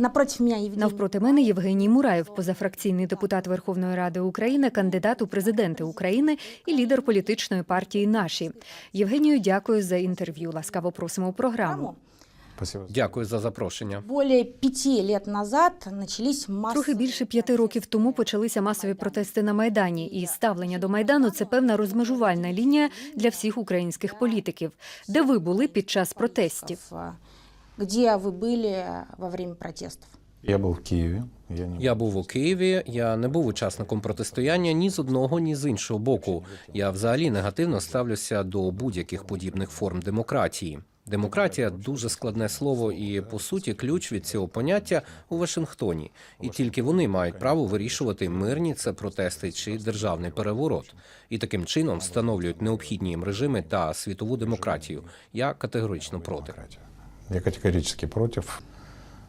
Напротив меня Евгений Навпроти мене Євгеній Мураєв, позафракційний депутат Верховної Ради України, кандидат у президенти України і лідер політичної партії Наші. Євгенію, дякую за інтерв'ю. Ласкаво просимо у програму. Дякую за запрошення. Более пяти лет назад начались массовые... Трохи більше п'яти років тому почалися масові протести на майдані, і ставлення до майдану це певна розмежувальна лінія для всіх українських політиків. Де ви були під час протестів? А, Где вы были во время протестов? Я был в Киеве. Я не Я був у Києві. Я не був учасником протистояння ні з одного, ні з іншого боку. Я взагалі негативно ставлюся до будь-яких подібних форм демократії. Демократія дуже складне слово, і по суті ключ від цього поняття у Вашингтоні. І тільки вони мають право вирішувати мирні це протести чи державний переворот, і таким чином встановлюють необхідні їм режими та світову демократію. Я категорично проти. я категорически против.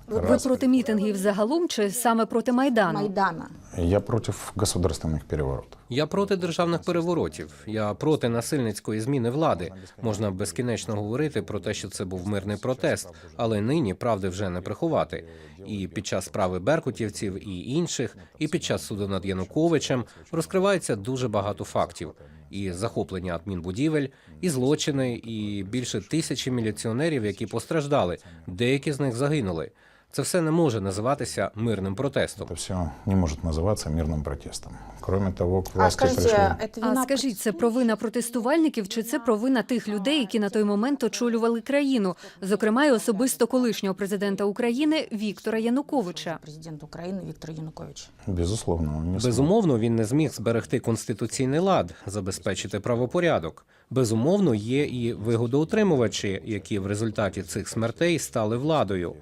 Ви проти мітингів загалом чи саме проти майдану? Майдана. Я против государственных переворотов. Я проти державних переворотів. Я проти насильницької зміни влади. Можна безкінечно говорити про те, що це був мирний протест, але нині правди вже не приховати. І під час справи беркутівців і інших, і під час суду над Януковичем розкривається дуже багато фактів. І захоплення адмінбудівель, і злочини, і більше тисячі міліціонерів, які постраждали. Деякі з них загинули. Це все не може називатися мирним протестом. Это все не может называться мирным протестом. Кроме того, к А власти скажите, пришли... это вина... А скажіть, це провина протестувальників чи це провина тих людей, які на той момент очолювали країну, зокрема й особисто колишнього президента України Віктора Януковича? Президент Украины Виктор Янукович. Безусловно, он не смог. Безумовно, він не зміг зберегти конституційний лад, забезпечити правопорядок. Безумовно, є і вигодоутримувачі, які в результаті цих смертей стали владою.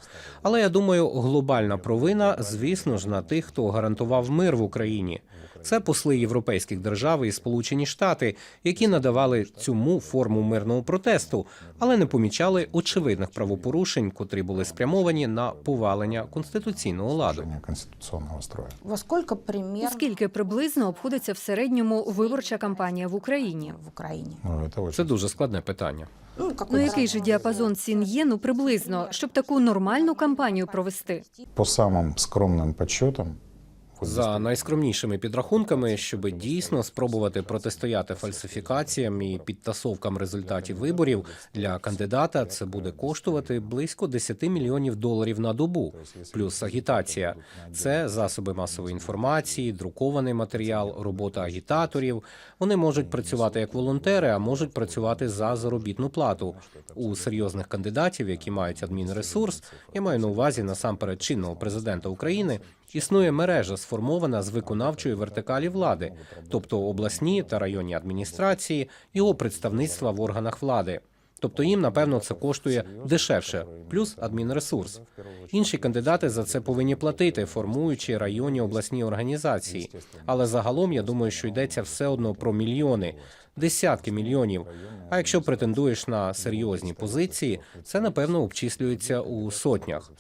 Але я думаю, глобальна провина, звісно ж, на тих, хто гарантував мир в Україні. Це посли європейських держав і Сполучені Штати, які надавали цьому форму мирного протесту, але не помічали очевидних правопорушень, котрі були спрямовані на повалення конституційного ладу. Нарушение конституционного строя. Во сколько примерно Скільки приблизно обходиться в середньому виборча кампанія в Україні? в Украине? Ну, это очень Це дуже складне питання. Ну, Ну какой який же діапазон цін є? Ну приблизно, щоб таку нормальну кампанію провести? По самым скромным подсчетам, вот за найскромнішими підрахунками, щоб дійсно спробувати протистояти фальсифікаціям і підтасовкам результатів виборів для кандидата, це буде коштувати близько 10 мільйонів доларів на добу, плюс агітація. Це засоби масової інформації, друкований матеріал, робота агітаторів. Вони можуть працювати як волонтери, а можуть працювати за заробітну плату. У серйозних кандидатів, які мають адмінресурс, я маю на увазі насамперед чинного президента України. Існує мережа, сформована з виконавчої вертикалі влади, тобто обласні та районні адміністрації, його представництва в органах влади. Тобто їм, напевно, це коштує дешевше, плюс адмінресурс. Інші кандидати за це повинні платити, формуючи районні обласні організації. Але загалом я думаю, що йдеться все одно про мільйони, десятки мільйонів. А якщо претендуєш на серйозні позиції, це напевно обчислюється у сотнях.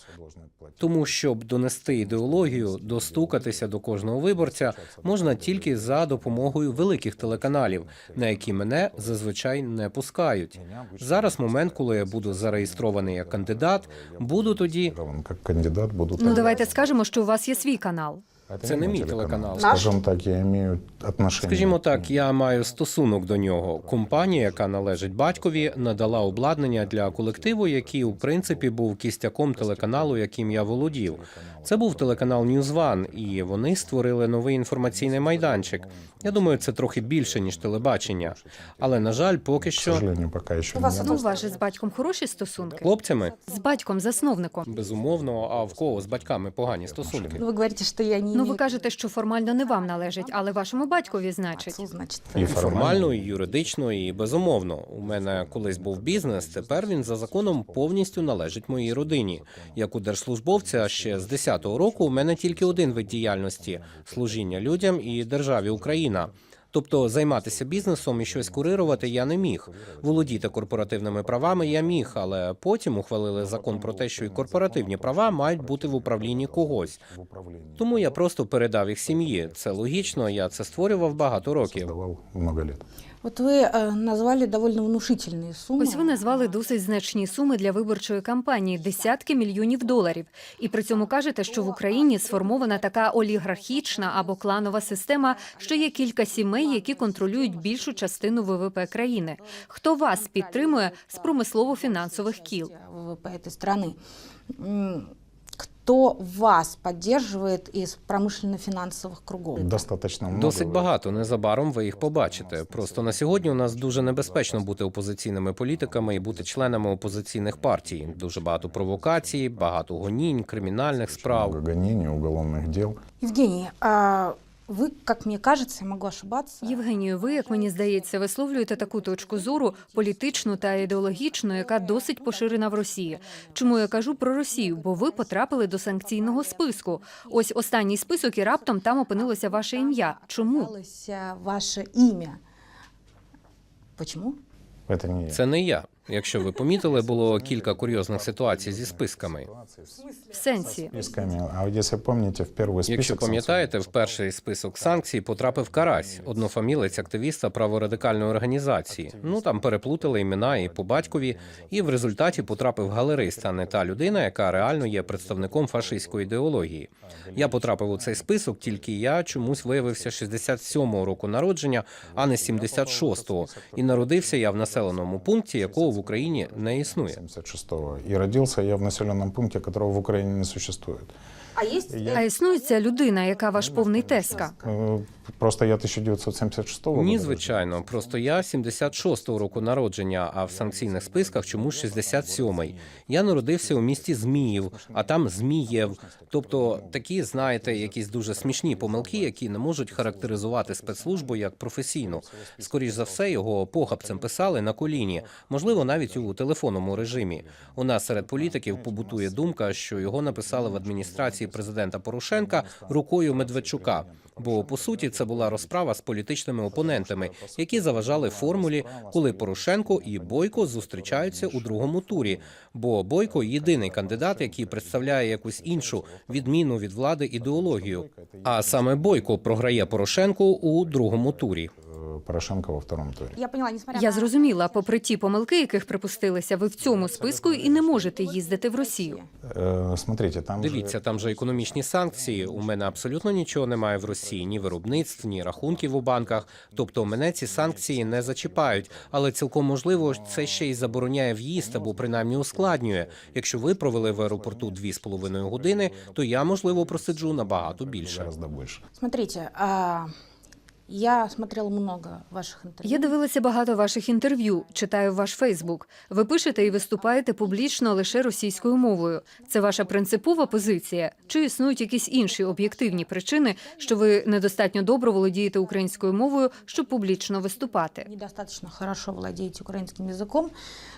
Тому, щоб донести ідеологію, достукатися до кожного виборця, можна тільки за допомогою великих телеканалів, на які мене зазвичай не пускають. Зараз момент, коли я буду зареєстрований як кандидат, буду тоді. Ну давайте скажемо, що у вас є свій канал. Это Це не мій телеканал. телеканал. Скажем так, я имею отношение. Скажімо так, я маю стосунок до нього. Компанія, яка належить батькові, надала обладнання для колективу, який у принципі був кістяком телеканалу, яким я володів. Це був телеканал News One, і вони створили новий інформаційний майданчик. Я думаю, це трохи більше ніж телебачення. Але на жаль, поки що У вас. Ну, же з батьком хороші стосунки? хлопцями З батьком, засновником. безумовно, а в кого з батьками погані стосунки. Вы говорите, что я не Ну, ви кажете, що формально не вам належить, але вашому батькові значить. І формально. формально, і юридично, і безумовно. У мене колись був бізнес. Тепер він за законом повністю належить моїй родині. Як у держслужбовця ще з 10-го року у мене тільки один вид діяльності служіння людям і державі Україна. Тобто займатися бізнесом і щось курирувати я не міг. Володіти корпоративними правами я міг, але потім ухвалили закон про те, що і корпоративні права мають бути в управлінні когось. Тому я просто передав їх сім'ї. Це логічно. Я це створював багато років. Создавал много лет. Вот вы э, назвали довольно внушительные суммы. Ось ви назвали досить значні суми для виборчої кампанії десятки мільйонів доларів. І при цьому кажете, що в Україні сформована така олігархічна або кланова система, що є кілька сімей, які контролюють більшу частину ВВП країни. Хто вас підтримує з промислово-фінансових кіл? ВВП этой страны. М, Кто вас поддерживает из промышленно-финансовых кругов? Достаточно много. Досить багато. Незабаром ви їх побачите. Просто на сьогодні у нас дуже небезпечно бути опозиційними політиками і бути членами опозиційних партій. Дуже багато провокацій, багато гонінь, кримінальних справ. Много гонений, уголовных дел. Евгений, а вы, как мне кажется, я могу ошибаться. Євгенію, ви, як мені здається, висловлюєте таку точку зору політичну та ідеологічну, яка досить поширена в Росії. Чому я кажу про Росію? Бо ви потрапили до санкційного списку. Ось останній список, і раптом там опинилося ваше ім'я. Чому? Ваше имя. Почему? Это. Це не я. Якщо ви помітили, було кілька курйозних ситуацій зі списками. В сенсі. Списками. А вот если помните, в первый. Якщо пам'ятаєте, в перший список санкцій потрапив Карась, однофамілець активіста праворадикальної організації. Ну там переплутали імена і по батькові, і в результаті потрапив галерист, а не та людина, яка реально є представником фашистської ідеології. Я потрапив у цей список, тільки я чомусь виявився 67-го року народження, а не 76-го. І народився я в населеному пункті, якого в Україні не існує. 76-го. И родился я в населенном пункте, которого в Украине не существует. А есть А існує ця людина, яка ваш повний теска? Э, Просто я 1976 года. Ні, звичайно. Просто я 76-го року народження, а в санкційних списках чомусь 67-й. Я народився у місті Зміїв, а там Змієв. Тобто такі, знаєте, якісь дуже смішні помилки, які не можуть характеризувати спецслужбу як професійну. Скоріш за все, його похабцем писали на коліні, можливо, навіть у телефонному режимі. У нас серед політиків побутує думка, що його написали в адміністрації президента Порошенка рукою Медведчука. Бо по суті це була розправа з політичними опонентами, які заважали формулі, коли Порошенко і Бойко зустрічаються у другому турі. Бо Бойко єдиний кандидат, який представляє якусь іншу відміну від влади ідеологію. А саме Бойко програє Порошенку у другому турі. Порошенко во втором туре. Я поняла, несмотря Я зрозуміла, попри ті помилки, яких припустилися, ви в цьому списку і не можете їздити в Росію. Э, Смотрите, там Дивіться, там же економічні санкції. У мене абсолютно нічого немає в Росії, ні виробництв, ні рахунків у банках. Тобто мене ці санкції не зачіпають, але цілком можливо це ще й забороняє в'їзд або принаймні ускладнює. Якщо ви провели в аеропорту дві з половиною години, то я можливо просиджу набагато більше. Смотрите, а, я смотрела много ваших интервью. Я дивилася багато ваших інтерв'ю, читаю ваш Фейсбук. Ви пишете і виступаєте публічно лише російською мовою. Це ваша принципова позиція? Чи існують якісь інші об'єктивні причини, що ви недостатньо добре володієте українською мовою, щоб публічно виступати? Недостаточно хорошо владеете украинским языком,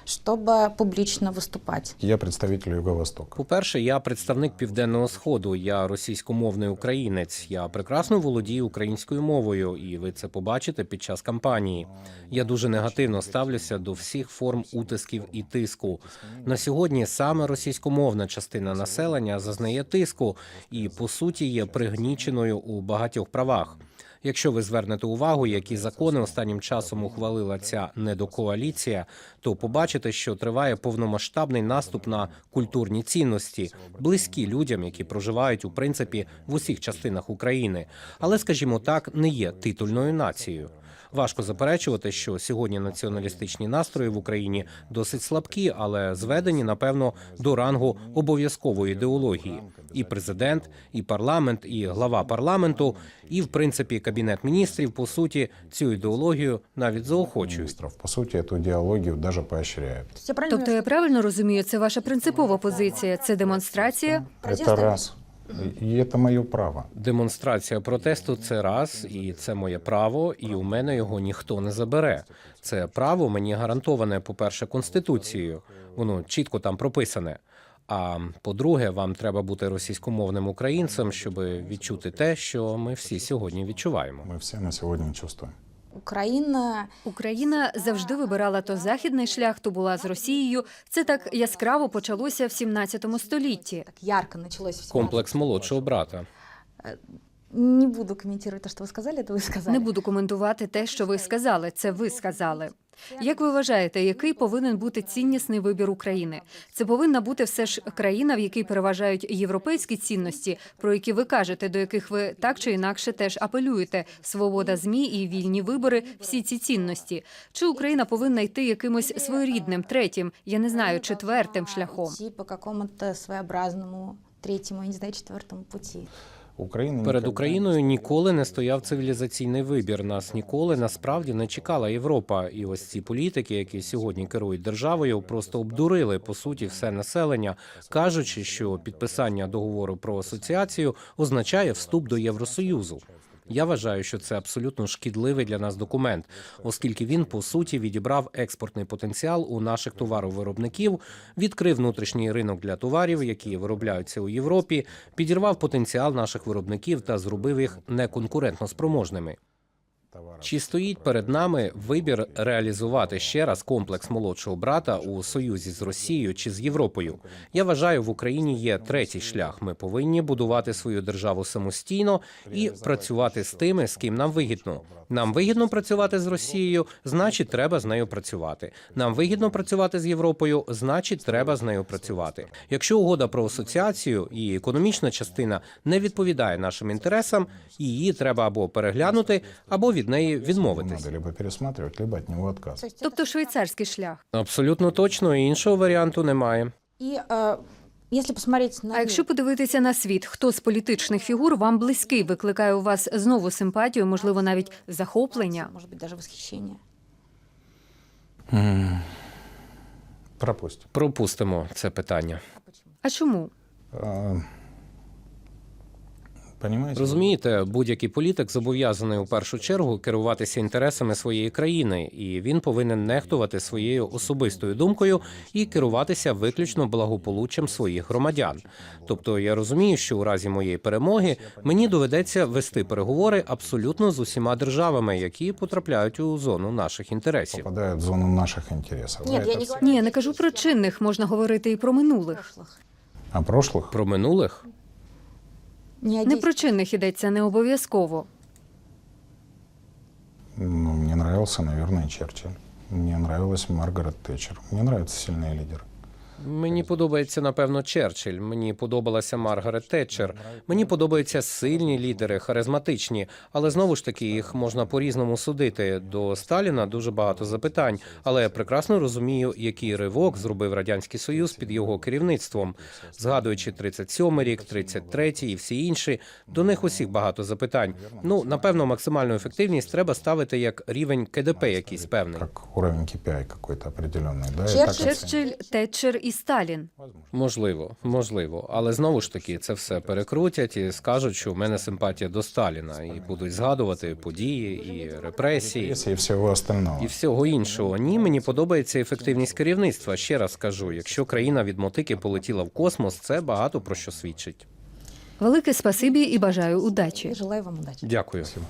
чтобы публично выступать. Я представитель Юго-Востока. По-перше, я представник південного сходу. Я російськомовний українець. Я прекрасно володію українською мовою, і ви це побачите під час кампанії. Я дуже негативно ставлюся до всіх форм утисків і тиску. На сьогодні саме російськомовна частина населення зазнає тиску і по суті є пригніченою у багатьох правах. Якщо ви звернете увагу, які закони останнім часом ухвалила ця недокоаліція, то побачите, що триває повномасштабний наступ на культурні цінності, близькі людям, які проживають у принципі в усіх частинах України, але, скажімо так, не є титульною нацією. Важко заперечувати, що сьогодні націоналістичні настрої в Україні досить слабкі, але зведені, напевно, до рангу обов'язкової ідеології. І президент, і парламент, і глава парламенту, і в принципі кабінет міністрів по суті цю ідеологію навіть заохочують. Министров, по сути, эту идеологию даже поощряют. То есть я правильно Тобто я правильно розумію, це ваша принципова позиція, це демонстрація. Это раз. И это мое право. Демонстрація протесту це раз, і це моє право, і у мене його ніхто не забере. Це право мені гарантоване, по-перше, конституцією. Воно чітко там прописане. А по-друге, вам треба бути російськомовним українцем, щоб відчути те, що ми всі сьогодні відчуваємо. Мы все на сегодня чувствуем. Украина Україна завжди вибирала то західний шлях, то була з Росією. Це так яскраво почалося в 17 столітті. так ярко началось в 17 Комплекс молодшого брата. Не буду комментировать то, что вы сказали, это вы сказали. Не буду коментувати те, що ви сказали. Це ви сказали. Як ви вважаєте, який повинен бути ціннісний вибір України? Це повинна бути все ж країна, в якій переважають європейські цінності, про які ви кажете, до яких ви так чи інакше теж апелюєте: свобода змі і вільні вибори, всі ці цінності. Чи Україна повинна йти якимось своєрідним, третім, я не знаю, четвертим шляхом? По какому-то своеобразному третьему, я не знаю, четвертому пути. Украина Перед Україною ніколи не стояв цивілізаційний вибір. Нас ніколи насправді не чекала Європа. І ось ці політики, які сьогодні керують державою, просто обдурили по суті все населення, кажучи, що підписання договору про асоціацію означає вступ до Євросоюзу. Я вважаю, що це абсолютно шкідливий для нас документ, оскільки він по суті відібрав експортний потенціал у наших товаровиробників, відкрив внутрішній ринок для товарів, які виробляються у Європі, підірвав потенціал наших виробників та зробив їх неконкурентно спроможними. Чи стоїть перед нами вибір реалізувати ще раз комплекс молодшого брата у союзі з Росією чи з Європою? Я вважаю, в Україні є третій шлях. Ми повинні будувати свою державу самостійно і працювати з тими, з ким нам вигідно. Нам вигідно працювати з Росією, значить, треба з нею працювати. Нам вигідно працювати з Європою, значить, треба з нею працювати. Якщо угода про асоціацію і економічна частина не відповідає нашим інтересам, її треба або переглянути, або від неї відмовитись. Надо либо пересматривать, либо от него То отказываться. есть это- Тобто швейцарський шлях. Абсолютно точно іншого варіанту немає. И э, если посмотреть на А якщо мир, подивитися на світ, хто з політичних фігур вам близький, викликає у вас знову симпатію, можливо, навіть захоплення? может быть, даже восхищение. Пропустим. Пропустимо це питання. А чому? А, Понимаете? Розумієте, будь-який політик зобов'язаний у першу чергу керуватися інтересами своєї країни, і він повинен нехтувати своєю особистою думкою і керуватися виключно благополуччям своїх громадян. Тобто я розумію, що у разі моєї перемоги мені доведеться вести переговори абсолютно з усіма державами, які потрапляють у зону наших інтересів. Попадают в зону наших интересов. Нет, Да, я это не ц- говорю Ні, я не кажу про чинних, можна говорити і про минулих. прошлых. О прошлых? Про минулих Не о Не действиях. про чинних йдеться не обов'язково. Ну, мне нравился, наверное, Черчилль. Мне нравилась Маргарет Тэтчер. Мне нравятся сильные лидеры. Мені подобається напевно Черчилль. Мені подобалася Маргарет Тетчер. Мені подобаються сильні лідери, харизматичні, але знову ж таки їх можна по-різному судити. До Сталіна дуже багато запитань, але я прекрасно розумію, який ривок зробив радянський союз під його керівництвом. Згадуючи 37-й рік, 33-й і всі інші, до них усіх багато запитань. Ну напевно, максимальну ефективність треба ставити як рівень КДП, якийсь певний. Да, и Черчилль- так оценивать. Черчилль, Тетчер і Сталін. Можливо, можливо, але знову ж таки це все перекрутять і скажуть, що в мене симпатія до Сталіна, і будуть згадувати події і репресії. И всего остального. І всього іншого. Ні, мені подобається ефективність керівництва. Ще раз скажу: якщо країна від мотики полетіла в космос, це багато про що свідчить. Велике спасибі і бажаю удачі. Желаю вам удачи. Дякую. Спасибо.